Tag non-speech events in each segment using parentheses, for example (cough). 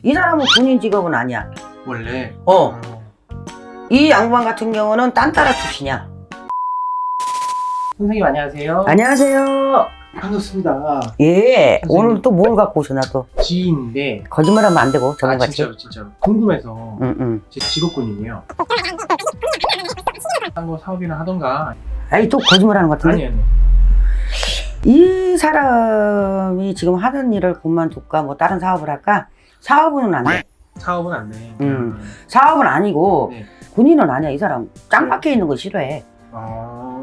이 사람은 군인 직업은 아니야. 원래 어. 이 양반 같은 경우는 딴따라 출신이야. 선생님 안녕하세요. 안녕하세요. 반갑습니다. 예. 선생님. 오늘 또 뭘 갖고 오셨나 또. 지인인데 거짓말하면 안 되고 아 저번같이. 진짜로 진짜로 궁금해서 응, 응. 제 직업군이에요. 딴 거 사업이나 하던가 아니 또 거짓말하는 것 같은데. 아니 아니 이 사람이 지금 하던 일을 그만둘까 뭐 다른 사업을 할까? 사업은 안 돼. 사업은 안 돼. 음. 사업은 아니고 네. 군인은 아니야. 이 사람 짱 박혀 있는 거 싫어해. 아.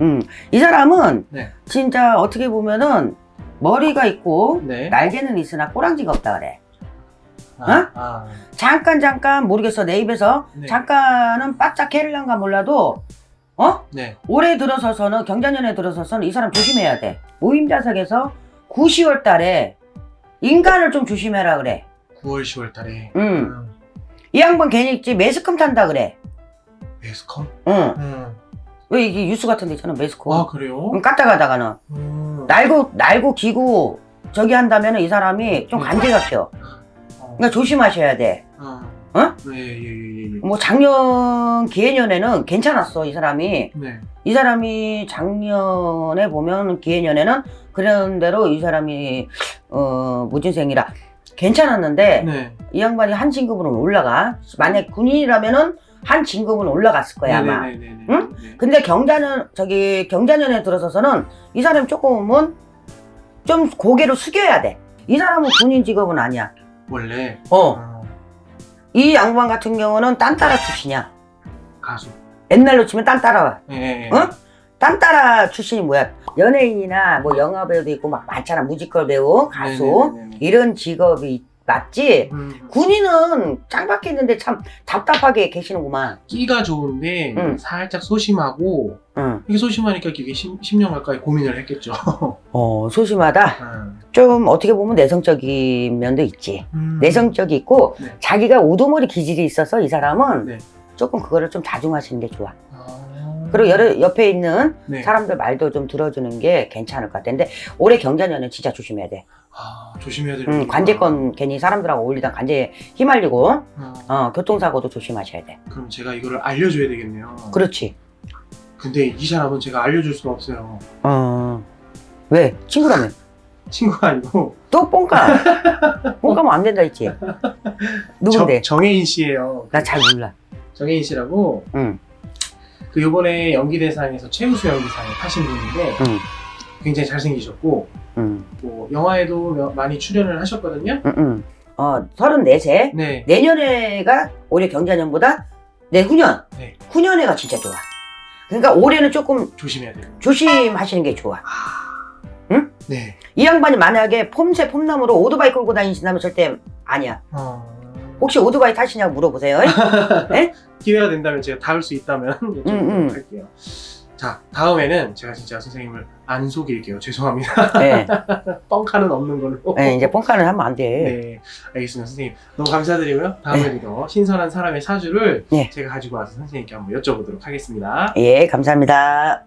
음. 이 사람은 네. 진짜 어떻게 보면은 머리가 있고 네. 날개는 있으나 꼬랑지가 없다 그래. 아, 아. 잠깐 잠깐 모르겠어 내 입에서 네. 잠깐은 바짝 해릴란가 몰라도 어 네. 올해 들어서서는 경자년에 들어서서는 이 사람 조심해야 돼 모임 자석에서 9, 10월 달에 인간을 좀 조심해라 그래 9월 10월 달에. 음. 이 양반 괜히 있지 매스컴 탄다 그래 매스컴? 응왜 음. 이게 뉴스 같은 데 있잖아 매스컴 아 그래요? 응, 까딱 하다가는 음. 날고 날고 기고 저기 한다면 이 사람이 좀 네. 관제가 펴 어. 그러니까 조심하셔야 돼 어? 어? 예예 예 예, 예. 뭐 작년 기해년에는 괜찮았어 이 사람이 네. 이 사람이 작년에 보면 기해년에는 그런 대로 이 사람이 어 무진생이라 괜찮았는데 네. 이 양반이 한 진급으로 올라가 만약 군인이라면은 한 진급은 올라갔을 거야 아마 네네네네. 응? 네. 근데 경자년 저기 경자년에 들어서서는 이 사람이 조금은 좀 고개를 숙여야 돼이 사람은 군인 직업은 아니야 원래 어이 어, 양반 같은 경우는 딴따라 출신이야 가수. 옛날로 치면 딴따라 예, 예. 어? 딴따라 출신이 뭐야? 연예인이나 뭐 영화 배우도 있고 막 많잖아. 뮤지컬 배우, 가수 네네네네. 이런 직업이 맞지? 음, 군인은 짱 박혀 있는데 참 답답하게 계시는구만. 끼가 좋은데 응. 살짝 소심하고 응. 이게 소심하니까 이게 10, 10년 가까이 고민을 했겠죠. (laughs) 어 소심하다. 음. 좀 어떻게 보면 내성적인 면도 있지. 음. 내성적이 있고 네. 자기가 우두머리 기질이 있어서 이 사람은 네. 조금 그거를 좀 자중하시는 게 좋아. 아. 그리고 여러, 옆에 있는 네. 사람들 말도 좀 들어주는 게 괜찮을 것 같은데 올해 경자년은 진짜 조심해야 돼. 아, 조심해야 되는 음, 관제권 괜히 사람들하고 어울리다 관제에 휘말리고 어, 어, 교통사고도 조심하셔야 돼. 그럼 제가 이거를 알려줘야 되겠네요. 그렇지. 근데 이 사람은 제가 알려줄 수가 없어요. 어. 왜? 친구라며. (laughs) 친구가 아니고 또 뽕까. (laughs) 뽕까면 안 된다 했지. 누군데? 정, 정혜인 씨예요. 나 잘 몰라. 정혜인 씨라고 응, 그 요번에 연기대상에서 최우수 연기상을 타신 분인데 응, 굉장히 잘생기셨고 응, 뭐 영화에도 몇- 많이 출연을 하셨거든요. 응, 응. 어, 34세. 네. 내년에가 올해 경자년보다 내 후년. 네. 후년에가 진짜 좋아. 그러니까 올해는 조금 조심해야 돼요. 조심하시는 게 좋아. 네. 이 양반이 만약에 폼새 폼나무로 오토바이 끌고 다니신다면 절대 아니야. 어... 혹시 오토바이 타시냐고 물어보세요. 네? (laughs) 기회가 된다면 제가 닿을 수 있다면 (laughs) 여쭤보도록 음, 음. 할게요. 자, 다음에는 제가 진짜 선생님을 안 속일게요. 죄송합니다. 네. (laughs) 뻥카는 없는 걸로. 네, 이제 뽕카는 하면 안 돼. 네, 알겠습니다. 선생님. 너무 감사드리고요. 다음에도 더 신선한 사람의 사주를 네. 제가 가지고 와서 선생님께 한번 여쭤보도록 하겠습니다. 예, 감사합니다.